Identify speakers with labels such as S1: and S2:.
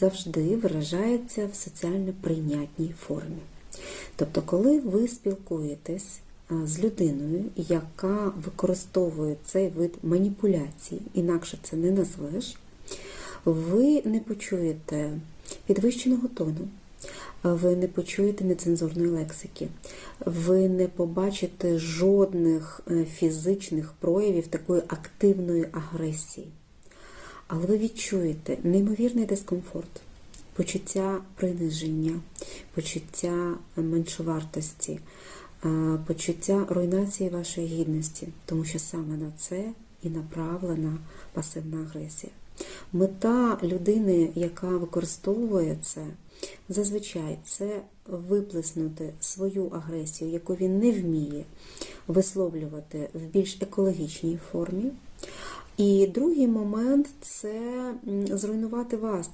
S1: завжди виражається в соціально прийнятній формі. Тобто, коли ви спілкуєтесь з людиною, яка використовує цей вид маніпуляцій, інакше це не назвеш, ви не почуєте підвищеного тону, ви не почуєте нецензурної лексики, ви не побачите жодних е, фізичних проявів такої активної агресії. Але ви відчуєте неймовірний дискомфорт, почуття приниження, почуття меншовартості, е, почуття руйнації вашої гідності, тому що саме на це і направлена пасивна агресія. Мета людини, яка використовує це, зазвичай це виплеснути свою агресію, яку він не вміє висловлювати в більш екологічній формі. І другий момент це зруйнувати вас.